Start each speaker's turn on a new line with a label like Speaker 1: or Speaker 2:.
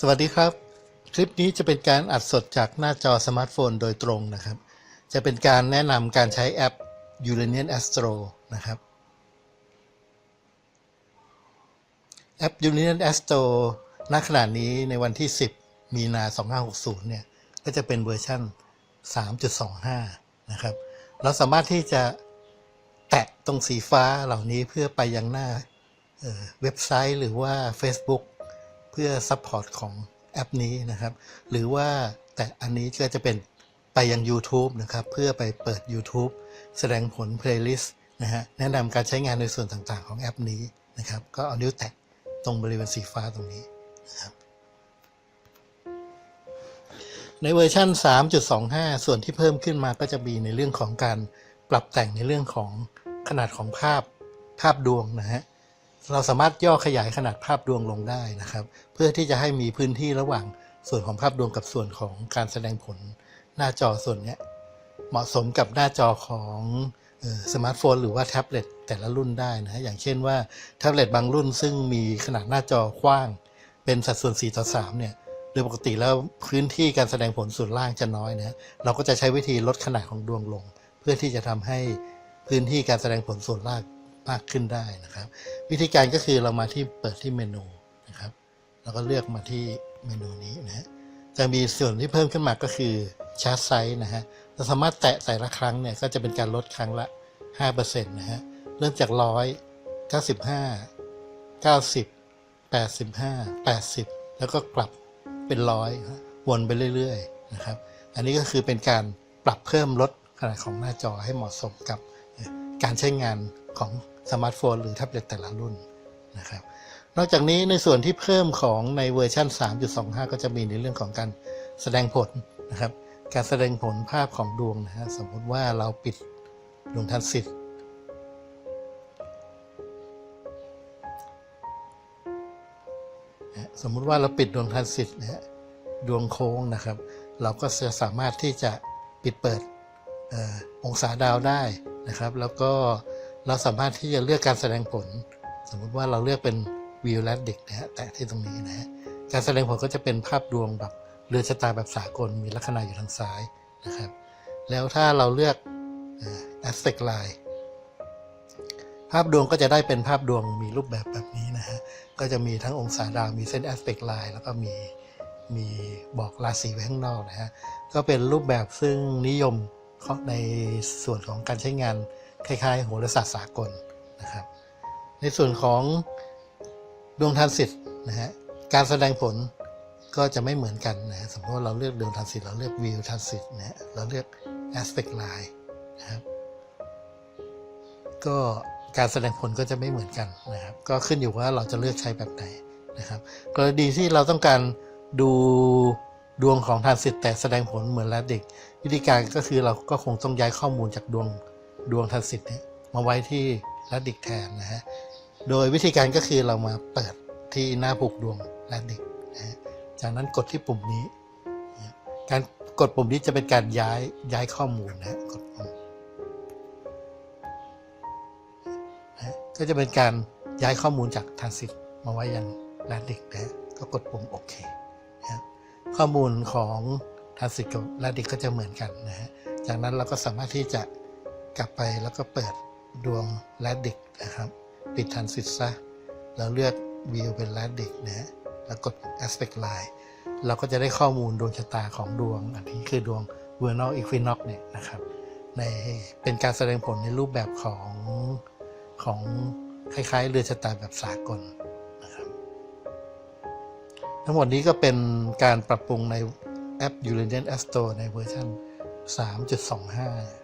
Speaker 1: สวัสดีครับ คลิปนี้จะเป็นการอัดสดจากหน้าจอสมาร์ทโฟนโดยตรงนะครับ จะเป็นการแนะนำการใช้แอป Uranian Astro นะครับ แอป Uranian Astro ณขณะนี้ในวันที่ 10 มีนา 2560 เนี่ย ก็จะเป็นเวอร์ชัน3.25 นะครับ เราสามารถที่จะแตะตรงสีฟ้าเหล่านี้เพื่อไปยังหน้าเออเว็บไซต์หรือว่า Facebook เพื่อซัพพอร์ตของแอปนี้นะครับ หรือว่าแต่อันนี้ก็จะเป็นไปยัง YouTube นะครับ เพื่อไปเปิด YouTube แสดงผล playlist นะฮะแนะนำการใช้งานในส่วนต่างๆ ของแอปนี้นะครับ ก็เอานิ้วแตะตรงบริเวณสีฟ้าตรงนี้นะครับในเวอร์ชัน3.25 ส่วนที่เพิ่มขึ้นมาก็จะมีในเรื่องของการปรับแต่งในเรื่องของขนาดของภาพภาพดวงนะฮะ เราสามารถย่อขยายขนาดภาพดวงลงได้นะครับ เพื่อที่จะให้มีพื้นที่ระหว่างส่วนของภาพดวงกับส่วนของการแสดงผลหน้าจอส่วนนี้เหมาะสมกับหน้าจอของสมาร์ทโฟนหรือว่าแท็บเล็ตแต่ละรุ่นได้นะอย่างเช่นว่าแท็บเล็ตบางรุ่นซึ่งมีขนาดหน้าจอกว้าง เป็นสัดส่วน 4 ต่อ 3 เนี่ยโดยปกติแล้วพื้นที่การแสดงผลส่วนล่างจะน้อยนะเราก็จะใช้วิธีลดขนาดของดวงลง เพื่อที่จะทำให้พื้นที่การแสดงผลส่วนล่าง มากขึ้นได้นะครับ วิธีการก็คือเรามาที่เปิดที่เมนูนะครับ แล้วก็เลือกมาที่เมนูนี้นะฮะจะมีส่วนที่เพิ่มขึ้นมาก็คือชาร์จไซส์นะฮะเราสามารถแตะแต่ละครั้งเนี่ยก็จะเป็นการลดครั้งละ 5%นะฮะเริ่มจาก 100 95 90 85 80 แล้วก็กลับเป็นร้อยวนไปเรื่อยๆนะครับ อันนี้ก็คือเป็นการปรับเพิ่มลดขนาดของหน้าจอให้เหมาะสมกับการใช้งานของ สมาร์ทโฟนหรือแท็บเล็ตแต่ละรุ่นนะครับ นอกจากนี้ในส่วนที่เพิ่มของในเวอร์ชัน3.25 ก็จะมีในเรื่องของการแสดงผลนะครับ การแสดงผลภาพของดวงนะฮะสมมติว่าเราปิดดวงทันสิทธิ์สมมุติว่าเราปิดดวงทันสิทธิ์นะฮะดวงโค้งนะครับ เราก็จะสามารถที่จะปิดเปิดออองศาดาวได้นะครับ แล้วก็ เราสามารถที่จะเลือกการแสดงผล สมมุติว่าเราเลือกเป็นวิวแลดดิกนะฮะแตะที่ตรงนี้นะฮะการแสดงผลก็จะเป็นภาพดวงแบบเรือชะตาแบบสากลมีลัคนาอยู่ทางซ้ายนะครับ แล้วถ้าเราเลือกแอสเ c t line ภาพดวงก็จะได้เป็นภาพดวงมีรูปแบบแบบนี้นะฮะ ก็จะมีทั้งองศาดาวมีเส้น aspect line แล้วก็มีมีบอกราศีไว้ข้างนอกนะฮะ ก็เป็นรูปแบบซึ่งนิยมในส่วนของการใช้งาน คล้ายๆโหราศาสตร์สากลนะครับ ในส่วนของดวงทรานสิตนะฮะการแสดงผลก็จะไม่เหมือนกันนะฮะสมมติว่าเราเลือกดวงทรานสิตเราเลือกวิวทรานสิตนะฮะเราเลือก aspect line นะครับก็การแสดงผลก็จะไม่เหมือนกันนะครับ ก็ขึ้นอยู่ว่าเราจะเลือกใช้แบบไหนนะครับ กรณีที่เราต้องการดูดวงของทรานสิตแต่แสดงผลเหมือนแรดดิกวิธีการก็คือเราก็คงต้องย้ายข้อมูลจากดวง ดวงทรานสิตเนี่ยมาไว้ที่แรดดิกแทนนะฮะ โดยวิธีการก็คือเรามาเปิดที่หน้าผูกดวงแลนดิกนะฮะ จากนั้นกดที่ปุ่มนี้ การกดปุ่มนี้จะเป็นการย้ายย้ายข้อมูลนะฮะกดปุ่มก็จะเป็นการย้ายข้อมูลจากทรานสิตมาไว้ยังแลนดิกนะฮะก็กดปุ่มโอเคนะข้อมูลของทรานสิตกับแลนดิกก็จะเหมือนกันนะฮะ จากนั้นเราก็สามารถที่จะ กลับไปแล้วก็เปิดดวงแลดิกนะครับ ปิดทันสิทธิ์ซะแล้วเลือกวิวเป็นแลดดิกนะฮะแล้วกด aspect line เราก็จะได้ข้อมูลดวงชะตาของดวง อันนี้คือดวง vernal equinox เนี่ยนะครับในเป็นการแสดงผลในรูปแบบของของคล้ายๆ เรือชะตาแบบสากลนะครับ ทั้งหมดนี้ก็เป็นการปรับปรุงในแอป Uranian Astro ในเวอร์ชัน3.25